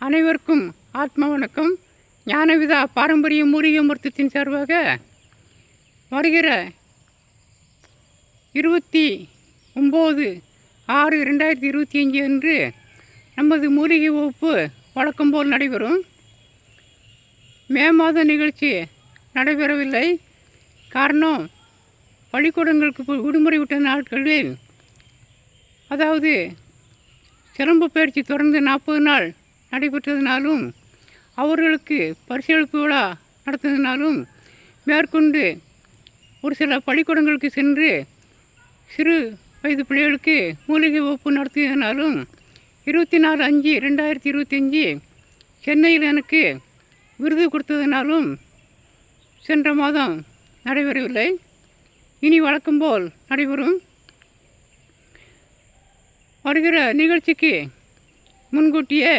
அனைவருக்கும் ஆத்ம வணக்கம் ஞானவிதா பாரம்பரிய மூலிகை மருத்துவத்தின் சார்பாக வருகிற இருபத்தி ஒம்பது ஆறு ரெண்டாயிரத்தி இருபத்தி அஞ்சு அன்று நமது மூலிகை வகுப்பு வழக்கம் போல் நடைபெறும். மே மாத நிகழ்ச்சி நடைபெறவில்லை. காரணம் பள்ளிக்கூடங்களுக்கு விடுமுறை விட்ட நாட்களில் அதாவது சிறம்பு பயிற்சி தொடர்ந்து நாற்பது நாள் நடைபெற்றதினாலும் அவர்களுக்கு பரிசளிப்பு விழா நடத்ததினாலும் மேற்கொண்டு ஒரு சில பள்ளிக்கூடங்களுக்கு சென்று சிறு வயது பிள்ளைகளுக்கு மூலிகை வகுப்பு நடத்தியதினாலும் இருபத்தி நாலு அஞ்சு ரெண்டாயிரத்தி இருபத்தஞ்சி சென்னையில் எனக்கு விருது கொடுத்ததினாலும் சென்ற மாதம் நடைபெறவில்லை. இனி வழக்கம் போல் நடைபெறும். வருகிற நிகழ்ச்சிக்கு முன்கூட்டியே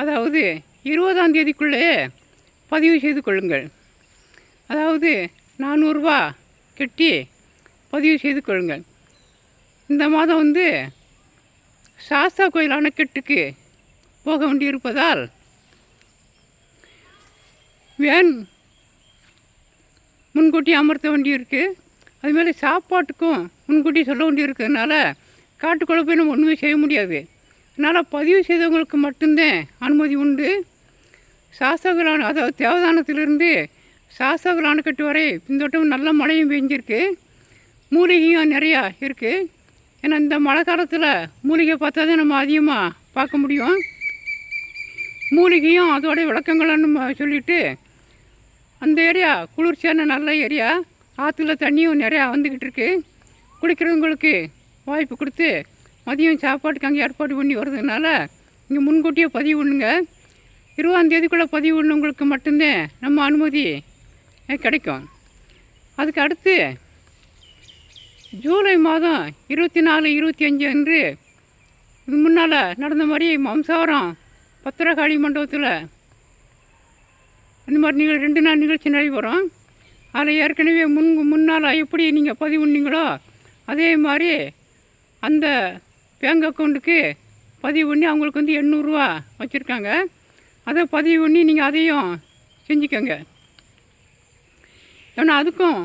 அதாவது இருபதாம் தேதிக்குள்ளே பதிவு செய்து கொள்ளுங்கள். அதாவது நானூறுரூவா கட்டி பதிவு செய்து கொள்ளுங்கள். இந்த மாதம் வந்து சாஸ்தா கோயில் அணைக்கட்டுக்கு போக வேண்டியிருப்பதால் வேன் முன்கூட்டி அமர்த்த வேண்டியிருக்கு. அதுமாரி சாப்பாட்டுக்கும் முன்கூட்டி சொல்ல வேண்டியிருக்கிறதுனால காட்டுக்குள்ளே நம்ம ஒன்றுமே செய்ய முடியாது. அதனால் பதிவு செய்தவங்களுக்கு மட்டும்தான் அனுமதி உண்டு. சாஸ்தகலான அதாவது தேவதானத்திலிருந்து சாஸ்தகல் அணைக்கட்டு வரை பிந்தோட்டம் நல்ல மழையும் பெஞ்சிருக்கு. மூலிகையும் நிறையா இருக்குது ஏன்னா இந்த மழை காலத்தில் மூலிகை பார்த்தா தான் நம்ம அதிகமாக பார்க்க முடியும். மூலிகையும் அதோடைய விளக்கங்களும் நம்ம சொல்லிவிட்டு அந்த ஏரியா குளிர்ச்சியான நல்ல ஏரியா. ஆற்றுல தண்ணியும் நிறையா வந்துக்கிட்டு இருக்குது குளிக்கிறவங்களுக்கு வாய்ப்பு கொடுத்து மதியம் சாப்பாட்டுக்கு அங்கே ஏற்பாடு பண்ணி வர்றதுனால இங்கே முன்கூட்டியே பதிவு பண்ணுங்க. இருபதாந்தேதிக்குள்ளே பதிவு பண்ணவங்களுக்கு மட்டும்தான் நம்ம அனுமதி கிடைக்கும். அதுக்கு அடுத்து ஜூலை மாதம் இருபத்தி நாலு இருபத்தி அஞ்சு அன்று முன்னால் நடந்த மாதிரி மம்சாவரம் பத்திரகாளி மண்டபத்தில் இந்த மாதிரி நிகழ் ரெண்டு நாள் நிகழ்ச்சி நடைபெறும். அதில் ஏற்கனவே முன் முன்னால் எப்படி நீங்கள் பதிவு பண்ணீங்களோ அதே மாதிரி அந்த பேங்க் அக்கௌண்ட்டுக்கு பதிவு பண்ணி அவங்களுக்கு வந்து எண்ணூறுரூவா வச்சுருக்காங்க. அதை பதிவு பண்ணி நீங்கள் அதையும் செஞ்சுக்கோங்க. ஏன்னா அதுக்கும்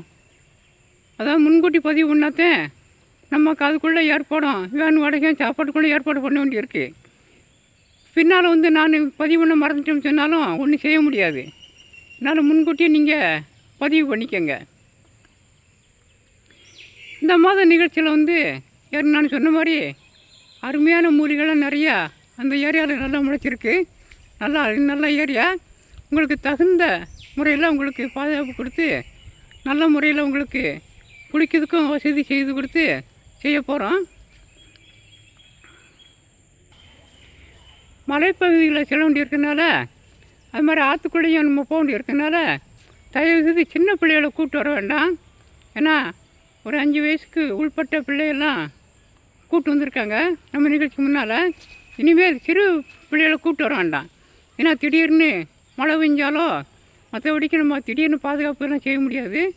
அதான் முன்கூட்டி பதிவு பண்ணாதான் நமக்கு அதுக்குள்ளே ஏற்பாடும் வேன் வாடகையும் சாப்பாட்டுக்குள்ளே ஏற்பாடு பண்ண வேண்டியிருக்கு. பின்னால் வந்து நான் பதிவு பண்ண மறந்துட்டேன்னு சொன்னாலும் ஒன்றும் செய்ய முடியாது. அதனால் முன்கூட்டியே நீங்கள் பதிவு பண்ணிக்கோங்க. இந்த மாத நிகழ்ச்சியில் வந்து நான் சொன்ன மாதிரி அருமையான மூலிகைலாம் நிறையா அந்த ஏரியாவில் நல்லா முளைச்சிருக்கு. நல்லா நல்ல ஏரியா. உங்களுக்கு தகுந்த முறையில் உங்களுக்கு பாதுகாப்பு கொடுத்து நல்ல முறையில் உங்களுக்கு குளிக்கிறதுக்கும் வசதி செய்து கொடுத்து செய்ய போகிறோம் மலைப்பகுதியில் செல்ல வேண்டியிருக்கனால அது மாதிரி ஆற்றுக்குள்ளேயும் நம்ம போக வேண்டியிருக்கனால தயவு செய்து சின்ன பிள்ளைகளை கூப்பிட்டு வர வேண்டாம். ஏன்னா ஒரு அஞ்சு வயசுக்கு உள்பட்ட பிள்ளைகள்லாம் கூப்பிட்டு வந்திருக்காங்க. நம்ம நிகழ்ச்சிக்கு முன்னால் இனிமேல் சிறு பிள்ளைகளை கூப்பிட்டு வர வேண்டாம். ஏன்னா திடீர்னு மழை பெஞ்சாலோ மற்றபடிக்கு நம்ம திடீர்னு பாதுகாப்புலாம் செய்ய முடியாது.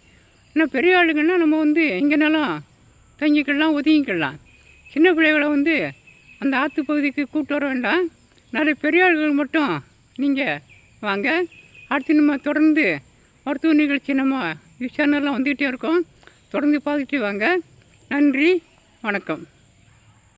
ஏன்னா பெரிய ஆளுங்கன்னா நம்ம வந்து எங்கேனாலும் தங்கிக்கலாம் ஒதுங்கிக்கலாம். சின்ன பிள்ளைகளை வந்து அந்த ஆற்று பகுதிக்கு கூப்பிட்டு வர வேண்டாம். நிறைய பெரிய ஆளுகள் மட்டும் நீங்கள் வாங்க. அடுத்து நம்ம தொடர்ந்து மருத்துவ நிகழ்ச்சி நம்ம சேனலில் வந்துக்கிட்டே இருக்கோம். தொடர்ந்து பார்த்துட்டு வாங்க. நன்றி வணக்கம்.